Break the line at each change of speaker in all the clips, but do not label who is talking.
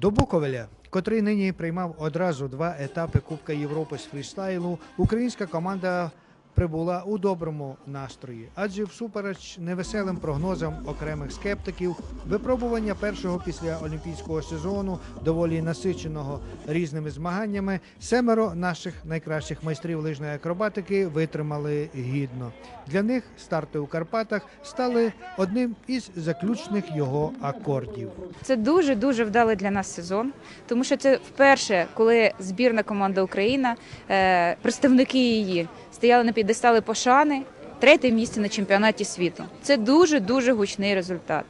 До Буковеля, котрий нині приймав одразу два етапи Кубка Європи з фрістайлу, українська команда прибула у доброму настрої, адже всупереч невеселим прогнозам окремих скептиків, випробування першого після олімпійського сезону, доволі насиченого різними змаганнями, семеро наших найкращих майстрів лижної акробатики витримали гідно. Для них старти у Карпатах стали одним із заключних його акордів.
Це дуже дуже вдалий для нас сезон, тому що це вперше, коли збірна команда Україна, е, представники її стояли на підестали пошани, третє місце на чемпіонаті світу. Це дуже дуже гучний результат.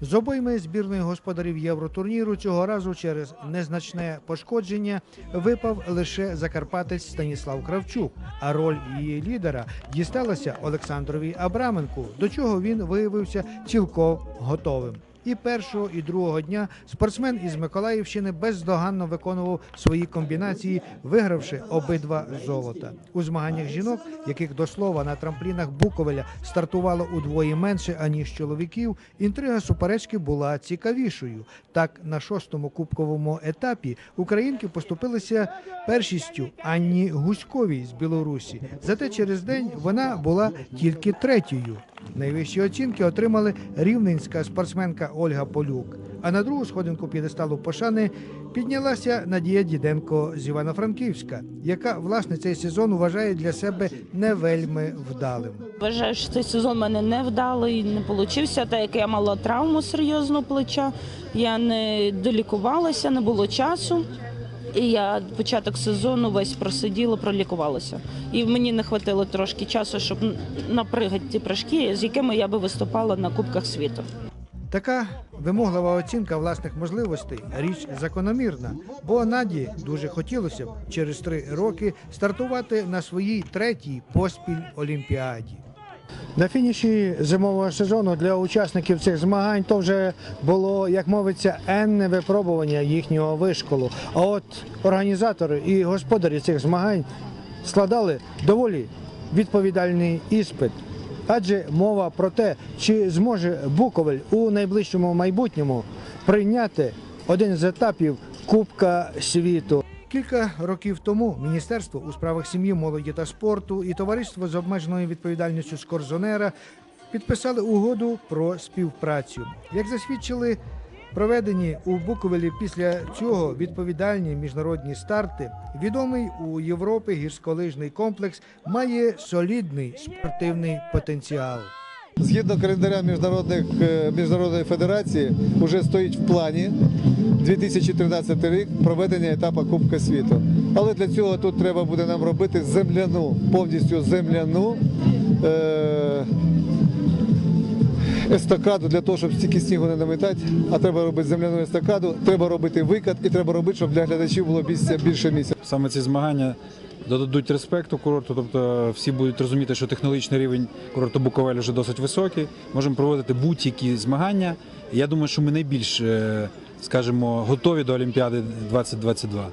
З обойми збірної господарів євротурніру цього разу через незначне пошкодження випав лише закарпатець Станіслав Кравчук, а роль її лідера дісталася Олександрові Абраменку, до чого він виявився цілком готовим. І першого, і другого дня спортсмен із Миколаївщини бездоганно виконував свої комбінації, вигравши обидва золота. У змаганнях жінок, яких до слова на трамплінах Буковеля стартувало удвоє менше аніж чоловіків, інтрига суперечки була цікавішою. Так, на шостому кубковому етапі українки поступилися першістю Анні Гуськовій з Білорусі. Зате через день вона була тільки третьою. Найвищі оцінки отримали рівненська спортсменка Ольга Полюк. А на другу сходинку п'єдесталу пошани піднялася Надія Діденко з Івано-Франківська, яка власне цей сезон вважає для себе не вельми вдалим.
Вважаю, що цей сезон мене не вдалий, не получився, так як я мала травму серйозну плеча. Я не долікувалася, не було часу. І я початок сезону весь просиділа, пролікувалася. І мені не хватило трошки часу, щоб напригати ті прыжки, з якими я би виступала на Кубках світу.
Така вимоглива оцінка власних можливостей річ закономірна, бо Наді дуже хотілося б через три роки стартувати на своїй третій поспіль олімпіаді. На фініші зимового сезону для учасників цих змагань то вже було, як мовиться, енне випробування їхнього вишколу. А от організатори і господарі цих змагань складали доволі відповідальний іспит. Адже мова про те, чи зможе Буковель у найближчому майбутньому прийняти один з етапів Кубка світу. Кілька років тому Міністерство у справах сім'ї, молоді та спорту і товариство з обмеженою відповідальністю Скорзонера підписали угоду про співпрацю. Як засвідчили проведені у Буковелі після цього відповідальні міжнародні старти, відомий у Європі гірськолижний комплекс має солідний спортивний потенціал.
Згідно календаря міжнародних е, міжнародної федерації, вже стоїть в плані 2013 рік проведення етапу Кубка світу. Але для цього тут треба буде нам робити земляну, повністю земляну е- естакаду для того, щоб стільки снігу не наметати, а треба робити земляну естакаду, треба робити викат і треба робити, щоб для глядачів було більше місця.
Саме ці змагання додадуть респекту курорту, тобто всі будуть розуміти, що технологічний рівень курорту Буковель вже досить високий. Можемо проводити будь-які змагання. Я думаю, що ми найбільш, е, скажімо, готові до Олімпіади 2022.